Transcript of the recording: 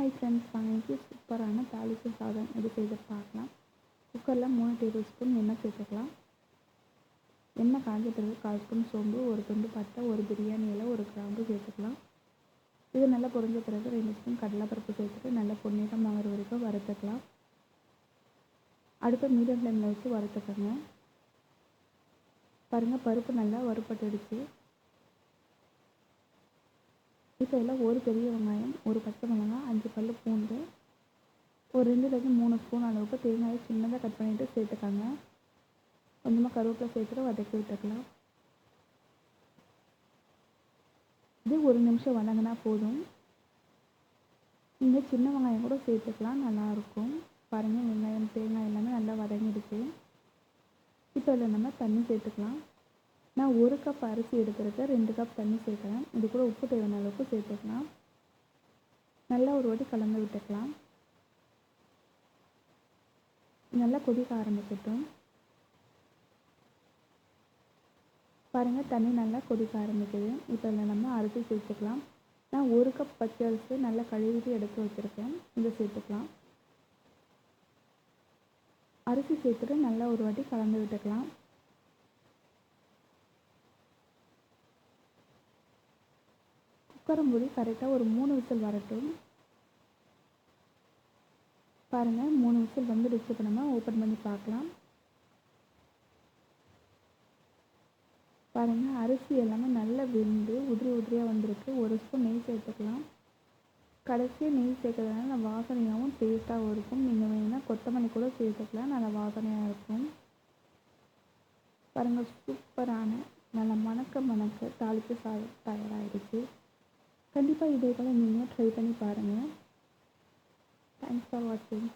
Hi friends வாங்கி இன்றைக்கி சூப்பரான தாளிப்பு சாதம். எப்படி செய்து பார்க்கலாம். குக்கரில் மூணு டேபிள் ஸ்பூன் எண்ணெய் சேர்த்துக்கலாம். எண்ணெய் காஞ்ச பிறகு கால் ஸ்பூன் சோம்பு ஒரு துண்டு பட்டை ஒரு பிரியாணி இலை ஒரு கிராம்பு சேர்த்துக்கலாம். இது நல்லா பொரிஞ்ச பிறகு ரெண்டு ஸ்பூன் கடலைப்பருப்பு சேர்த்துட்டு நல்லா பொன்னிறம் வாங்குற வரைக்கும் வறுத்துக்கலாம். அடுப்பு மீடியம் ஃப்ளேமில் வச்சு வறுத்துக்கோங்க. பாருங்கள் பருப்பு நல்லா வறுப்பட்டுடுச்சு இப்போ எல்லாம் ஒரு பெரிய வெங்காயம் ஒரு பச்சை மிளகாய் அஞ்சு பல் பூண்டு ஒரு ரெண்டுலேருந்து மூணு ஸ்பூன் அளவுக்கு தேங்காயை சின்னதாக கட் பண்ணிவிட்டு சேர்த்துக்காங்க. கொஞ்சமாக கருவேப்பிலை சேர்த்துட்டு வதக்கி விட்டுக்கலாம். இது ஒரு நிமிஷம் வதங்கினா போதும். நீங்கள் சின்ன வெங்காயம் கூட சேர்த்துக்கலாம் நல்லாயிருக்கும் பாருங்கள் வெங்காயம் தேங்காய் எல்லாமே நல்லா வதங்கிடுச்சு. இப்போ இதில் நம்ம தண்ணி சேர்த்துக்கலாம். நான் ஒரு கப் அரிசி எடுக்கிறதுக்கு ரெண்டு கப் தண்ணி சேர்க்குறேன் இது கூட உப்பு தேவையான அளவுக்கு சேர்த்துக்கலாம். நல்லா ஒரு வாட்டி கலந்து விட்டுக்கலாம். நல்லா கொதிக்க ஆரம்பிக்கட்டும். பாருங்கள் தண்ணி நல்லா கொதிக்க ஆரம்பிக்குது. இப்போ இதில் நம்ம அரிசி சேர்த்துக்கலாம். நான் ஒரு கப் பச்சை அரிசி நல்லா கழுவிட்டு எடுத்து வச்சுருக்கேன். இதை சேர்த்துக்கலாம். அரிசி சேர்த்துட்டு நல்லா ஒரு வாட்டி கலந்து விட்டுக்கலாம். குக்கரை மூடி கரெக்டாக ஒரு மூணு விசில் வரட்டும். பாருங்கள் மூணு விசில் வந்துடுச்சு இப்போ நம்ம ஓப்பன் பண்ணி பார்க்கலாம். பாருங்கள் அரிசி எல்லாமே நல்லா வெந்து உதிரி உதிரியாக வந்திருக்கு. ஒரு ஸ்பூன் நெய் சேர்த்துக்கலாம். கடைசியாக நெய் சேர்க்கறதுனால நான் வாசனையாகவும் டேஸ்ட்டாகவும் இருக்கும். நீங்கள் வேணும்னா கொத்தமல்லி கூட சேர்த்துக்கலாம். நல்லா வாசனையாக இருக்கும். பாருங்கள் சூப்பரான நல்லா மணக்க மணக்க தாளிப்பு சாதம் தயாராகிடுச்சு. கண்டிப்பாக இதே போல் நீங்கள் ட்ரை பண்ணி பாருங்கள் தேங்க்ஸ் ஃபார் வாட்சிங்